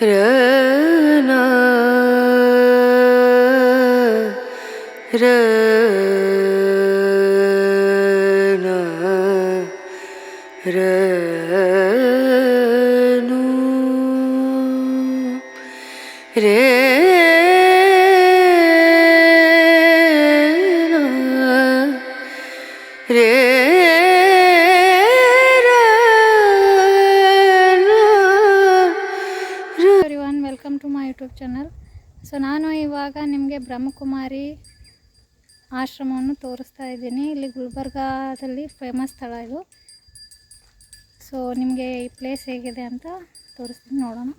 Yeah. YouTube channel. So ನಾನು ಇವಾಗ ನಿಮಗೆ ಬ್ರಹ್ಮಕುಮಾರಿ ಆಶ್ರಮವನ್ನು ತೋರಿಸ್ತಾ ಇದ್ದೀನಿ. ಇಲ್ಲಿ ಗುಲ್ಬರ್ಗಾದಲ್ಲಿ ಫೇಮಸ್ ಸ್ಥಳ ಇದು. ಸೊ ನಿಮಗೆ ಈ ಪ್ಲೇಸ್ ಹೇಗಿದೆ ಅಂತ ತೋರಿಸ್ತೀನಿ, ನೋಡೋಣ.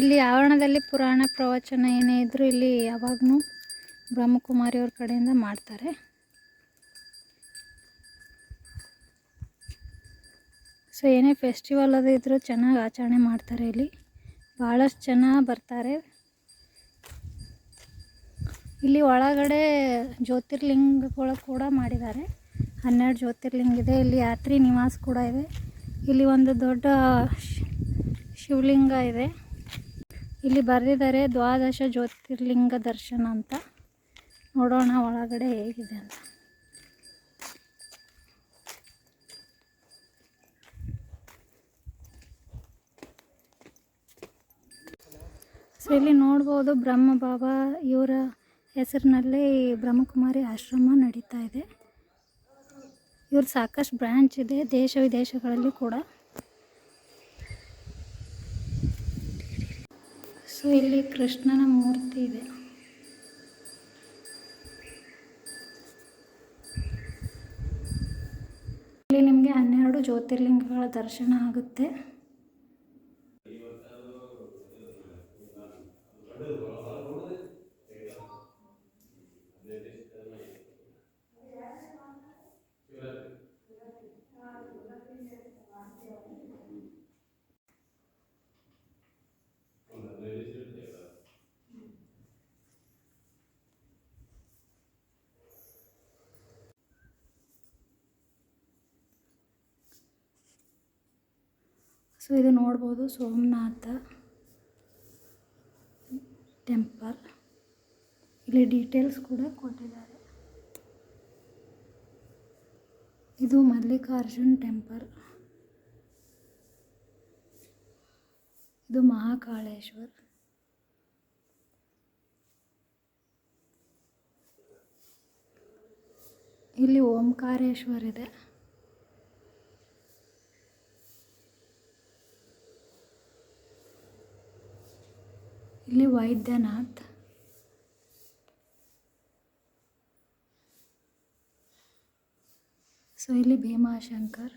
ಇಲ್ಲಿ ಆವರಣದಲ್ಲಿ ಪುರಾಣ ಪ್ರವಚನ ಏನೇ ಇದ್ದರೂ ಇಲ್ಲಿ ಯಾವಾಗಲೂ ಬ್ರಹ್ಮಕುಮಾರಿ ಅವ್ರ ಕಡೆಯಿಂದ ಮಾಡ್ತಾರೆ. ಸೊ ಏನೇ ಫೆಸ್ಟಿವಲ್ ಅದು ಇದ್ದರೂ ಚೆನ್ನಾಗಿ ಆಚರಣೆ ಮಾಡ್ತಾರೆ ಇಲ್ಲಿ. ಭಾಳಷ್ಟು ಜನ ಬರ್ತಾರೆ. ಇಲ್ಲಿ ಒಳಗಡೆ ಜ್ಯೋತಿರ್ಲಿಂಗಗಳು ಕೂಡ ಮಾಡಿದ್ದಾರೆ. ಹನ್ನೆರಡು ಜ್ಯೋತಿರ್ಲಿಂಗ ಇದೆ. ಇಲ್ಲಿ ಯಾತ್ರಿ ನಿವಾಸ ಕೂಡ ಇದೆ. ಇಲ್ಲಿ ಒಂದು ದೊಡ್ಡ ಶಿವಲಿಂಗ ಇದೆ. ಇಲ್ಲಿ ಬರೆದಿದ್ದಾರೆ ದ್ವಾದಶ ಜ್ಯೋತಿರ್ಲಿಂಗ ದರ್ಶನ ಅಂತ. ನೋಡೋಣ ಒಳಗಡೆ ಹೇಗಿದೆ ಅಂತ. ಸೊ ಇಲ್ಲಿ ನೋಡ್ಬೋದು ಬ್ರಹ್ಮ ಬಾಬಾ ಇವರ ಹೆಸರಿನಲ್ಲೇ ಬ್ರಹ್ಮಕುಮಾರಿ ಆಶ್ರಮ ನಡೀತಾ ಇದೆ. ಇವ್ರ ಸಾಕಷ್ಟು ಬ್ರ್ಯಾಂಚ್ ಇದೆ, ದೇಶ ವಿದೇಶಗಳಲ್ಲಿ ಕೂಡ. ಸೊ ಇಲ್ಲಿ ಕೃಷ್ಣನ ಮೂರ್ತಿ ಇದೆ. ಇಲ್ಲಿ ನಿಮಗೆ ಹನ್ನೆರಡು ಜ್ಯೋತಿರ್ಲಿಂಗಗಳ ದರ್ಶನ ಆಗುತ್ತೆ. ಸೊ ಇದು ನೋಡ್ಬೋದು ಸೋಮನಾಥ ಟೆಂಪಲ್. ಇಲ್ಲಿ ಡೀಟೇಲ್ಸ್ ಕೂಡ ಕೊಟ್ಟಿದ್ದಾರೆ. ಇದು ಮಲ್ಲಿಕಾರ್ಜುನ್ ಟೆಂಪಲ್. ಇದು ಮಹಾಕಾಳೇಶ್ವರ್. ಇಲ್ಲಿ ಓಂಕಾರೇಶ್ವರ್ ಇದೆ. ಇಲ್ಲಿ ವೈದ್ಯನಾಥ್ ಸೊ ಇಲ್ಲಿ ಭೀಮಾಶಂಕರ್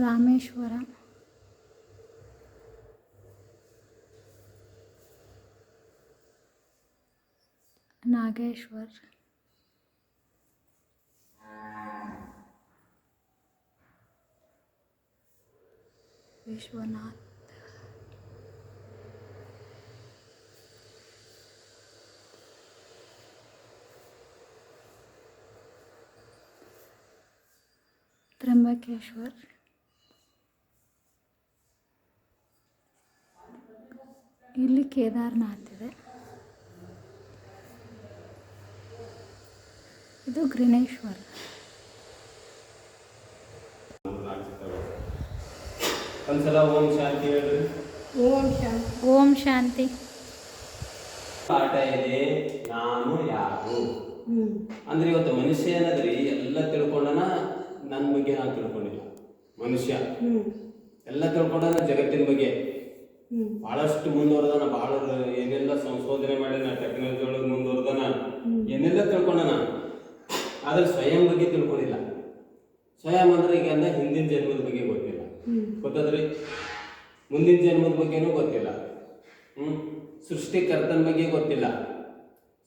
ರಾಮೇಶ್ವರ ನಾಗೇಶ್ವರ್ ವಿಶ್ವನಾಥ್. ತ್ರಂಬಕೇಶ್ವರ್ ಇಲ್ಲಿ ಕೇದಾರನಾಥ್ ಇದೆ. ಇದು ಗ್ರಿನೇಶ್ವರ್ ಒಂದ್ಸಲ ಓಂ ಶಾಂತಿ ಹೇಳ್ರಿ. ಓಂ ಶಾಂತಿ. ಪಾಠ ಇದೆ ನಾನು ಯಾರು? ಅಂದ್ರೆ ಇವತ್ತು ಮನುಷ್ಯ ಏನದ್ರಿ ಎಲ್ಲ ತಿಳ್ಕೊಂಡನ ನನ್ನ ಬಗ್ಗೆ ನಾನು ತಿಳ್ಕೊಂಡಿಲ್ಲ. ಮನುಷ್ಯ. ಎಲ್ಲ ತಿಳ್ಕೊಂಡನ ಜಗತ್ತಿನ ಬಗ್ಗೆ. ಬಹಳಷ್ಟು ಮುಂದುವರೆದನ ಬಹಳ ಏನೆಲ್ಲ ಸಂಶೋಧನೆ ಮಾಡ್ಯಾನ ಟೆಕ್ನಾಲಜಿ ಒಳಗೆ ಮುಂದುವರೆದನ ಏನೆಲ್ಲ ತಿಳ್ಕೊಂಡನ ಆದ್ರೆ ಸ್ವಯಂ ಬಗ್ಗೆ ತಿಳ್ಕೊಂಡಿಲ್ಲ. ಸ್ವಯಂ ಅಂದ್ರೆ ಈಗ ಅಂದ ಹಿಂದಿನ ಜನ್ಮದ ಬಗ್ಗೆ ಗೊತ್ತಿಲ್ಲ ಗೊತ್ತದ್ರಿ? ಮುಂದಿನ ಜನ್ಮದ ಬಗ್ಗೆನೂ ಗೊತ್ತಿಲ್ಲ. ಹ್ಮ್? ಸೃಷ್ಟಿಕರ್ತನ ಬಗ್ಗೆ ಗೊತ್ತಿಲ್ಲ.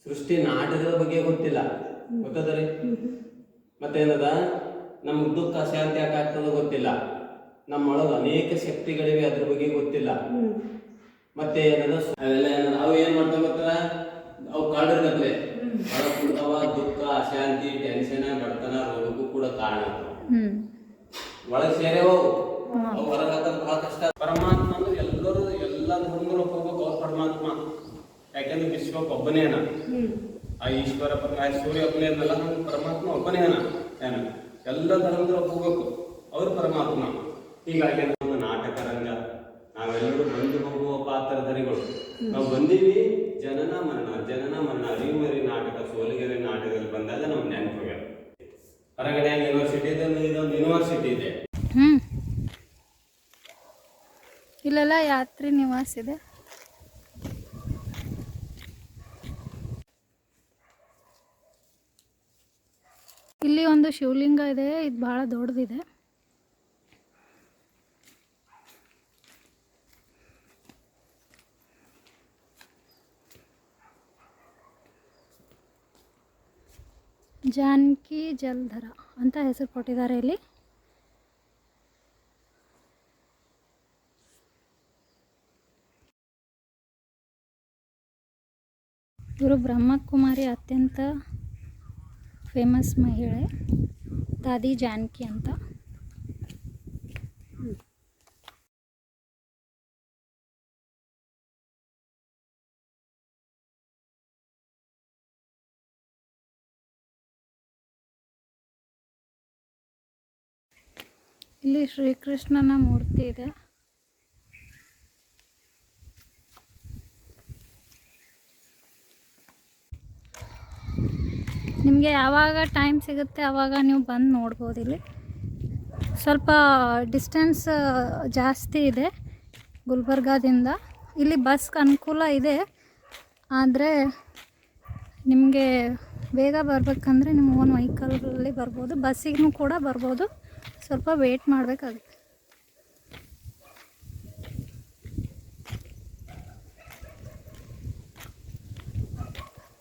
ಸೃಷ್ಟಿ ನಾಟಕದ ಬಗ್ಗೆ ಗೊತ್ತಿಲ್ಲ. ಗೊತ್ತದ್ರಿ? ಮತ್ತೇನದ? ನಮ್ಗೆ ದುಃಖ ಶಾಂತಿ ಯಾಕೆ ಆಗ್ತದ ಗೊತ್ತಿಲ್ಲ. ನಮ್ಮೊಳಗೆ ಅನೇಕ ಶಕ್ತಿಗಳಿವೆ ಅದ್ರ ಬಗ್ಗೆ ಗೊತ್ತಿಲ್ಲ. ಮತ್ತೆ ಏನದ? ಅವೆಲ್ಲ ಏನದ? ಅವು ಏನ್ ಮಾಡ್ತಾವ ಗೊತ್ತಲ್ಲ ಅವು ಕುಡ್ತಾವ ದುಃಖ ಅಶಾಂತಿ ಟೆನ್ಷನ್ ಬಡತನ ರೋಗಕ್ಕೂ ಕೂಡ ಕಾರಣ ಒಳಗ್ ಹ್ಞೂ ಒಳಗೆ ಸೇರೇ ಹೋಗು ಅವು ಹೊರಗೆ ಬಹಳ ಕಷ್ಟ. ಪರಮಾತ್ಮ ಅಂದ್ರೆ ಎಲ್ಲರೂ ಎಲ್ಲ ಧರ್ಮರು ಹೋಗ್ಬೇಕು ಅವ್ರ ಪರಮಾತ್ಮ. ಯಾಕೆಂದ್ರೆ ವಿಶ್ವ ಒಬ್ಬನೇ ಅನ ಆ ಈಶ್ವರ ಪರ ಆ ಸೂರ್ಯ ಒಬ್ಬನೇ ಅನ್ನಲ್ಲ ಪರಮಾತ್ಮ ಒಬ್ಬನೇ ಅನ ಏನ ಎಲ್ಲ ಧರ್ಮದ್ರು ಹೋಗ್ಬೇಕು ಅವ್ರ ಪರಮಾತ್ಮ. ಹೀಗಾಗಿ ನಮ್ಮ ನಾಟಕ ರಂಗ ನಾವೆಲ್ಲರೂ ಬಂದು ಹೋಗುವ ಪಾತ್ರಧಾರಿಗಳು ನಾವು ಬಂದೀವಿ ಜನನ ಮರಣ ಜನನ ಮರಣ. ಅರಿಮರಿ ನಾಟಕ ಸೋಲಿಗೆರೆ ನಾಟಕದಲ್ಲಿ ಬಂದಾಗ ನಮ್ಗೆ ನೆನಪು ಹೊರಗಡೆ ಯೂನಿವರ್ಸಿಟಿ ಇದೊಂದು ಯೂನಿವರ್ಸಿಟಿ ಇದೆ. ಇಲ್ಲೆಲ್ಲ ಯಾತ್ರಿ ನಿವಾಸ ಇದೆ. ಇಲ್ಲಿ ಒಂದು ಶಿವಲಿಂಗ ಇದೆ, ಇದು ಬಹಳ ದೊಡ್ಡದಿದೆ. ಜಾನಕಿ ಜಲಧರ ಅಂತ ಹೆಸರು ಕೊಟ್ಟಿದ್ದಾರೆ ಇಲ್ಲಿ. ಇವರು ಬ್ರಹ್ಮಕುಮಾರಿ ಅತ್ಯಂತ ಫೇಮಸ್ ಮಹಿಳೆ ದಾದಿ ಜಾನಕಿ ಅಂತ. ಇಲ್ಲಿ ಶ್ರೀಕೃಷ್ಣನ ಮೂರ್ತಿ ಇದೆ. ನಿಮಗೆ ಯಾವಾಗ ಟೈಮ್ ಸಿಗುತ್ತೆ ಆವಾಗ ನೀವು ಬಂದು ನೋಡ್ಬೋದು ಇಲ್ಲಿ. ಸ್ವಲ್ಪ ಡಿಸ್ಟೆನ್ಸ್ ಜಾಸ್ತಿ ಇದೆ ಗುಲ್ಬರ್ಗಾದಿಂದ. ಇಲ್ಲಿ ಬಸ್ಗೆ ಅನುಕೂಲ ಇದೆ, ಆದರೆ ನಿಮಗೆ ಬೇಗ ಬರಬೇಕಂದ್ರೆ ನಿಮ್ಮ ಓನ್ ವೆಹಿಕಲಲ್ಲಿ ಬರ್ಬೋದು ಬಸ್ಸಿಗೂ ಕೂಡ ಬರ್ಬೋದು. ಸ್ವಲ್ಪ ವೇಟ್ ಮಾಡಬೇಕಾಗುತ್ತೆ.